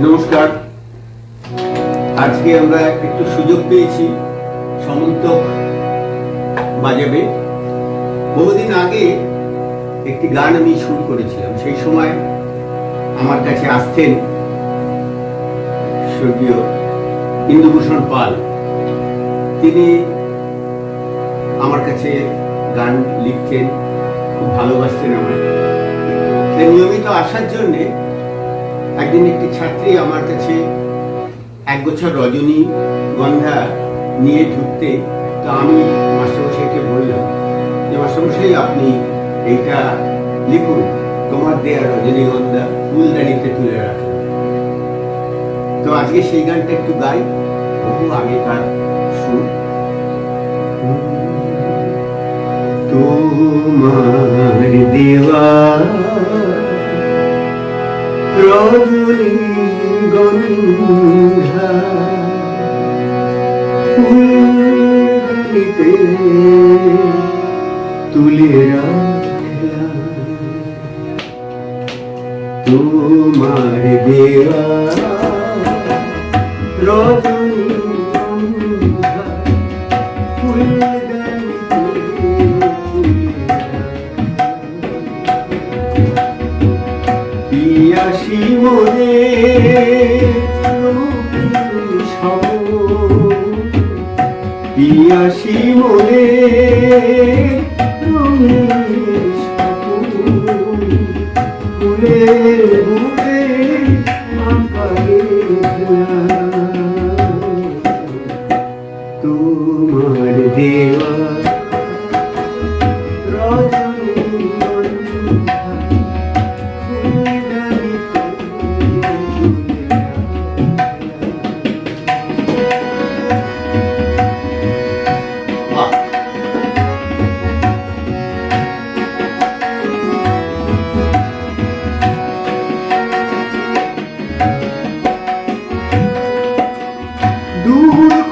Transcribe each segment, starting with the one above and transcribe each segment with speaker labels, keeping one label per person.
Speaker 1: নমস্কার। আজকে আমরা একটু সুযোগ পেয়েছি সমন্তক বাজাবে। বহুদিন আগে একটি গান আমি শুরু করেছিলাম। সেই সময় আমার কাছে আসতেন স্বর্গীয় ইন্দুভূষণ পাল। তিনি আমার কাছে গান লিখতেন, খুব ভালোবাসতেন আমার নিয়মিত আসার জন্যে একদিন একটি ছাত্রী আমার কাছে এক বছর রজনী গন্ধা নিয়ে ঢুকতে, তো আমি মাস্টারমশাইকে বললাম যে, মাস্টারমশাই, আপনি এইটা লিখুন। তোমার দেয়া রজনীগন্ধা ফুলদানিতে তুলে রাখলাম তো আজকে সেই গানটা একটু গাই। বহু আগেকার সুর। তোমার দেওয়া রজনী গন্ধা ফুলদানিতে তুলে রাখলাম তোমার দেওয়া রজনী পিয়াসি মনে পিয়াসি মনে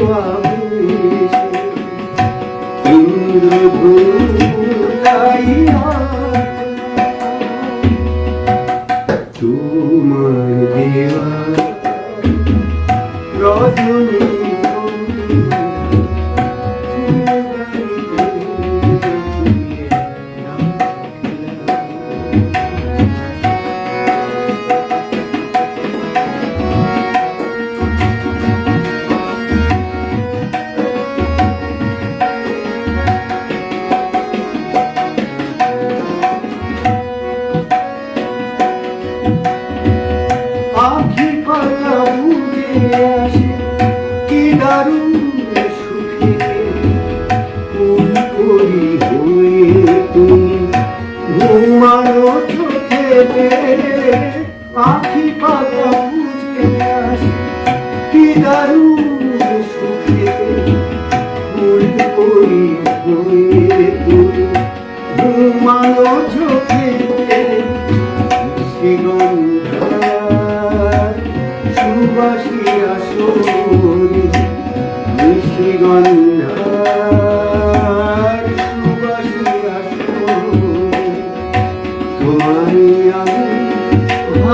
Speaker 1: নিভৃত আবেশে ঘুমানো চোখেতে আখি পালা উড়ে আসে কি দারুণ সুখে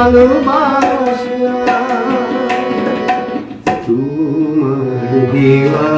Speaker 1: ভালোবাসলাম তোমার দেওয়া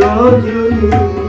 Speaker 1: রজনী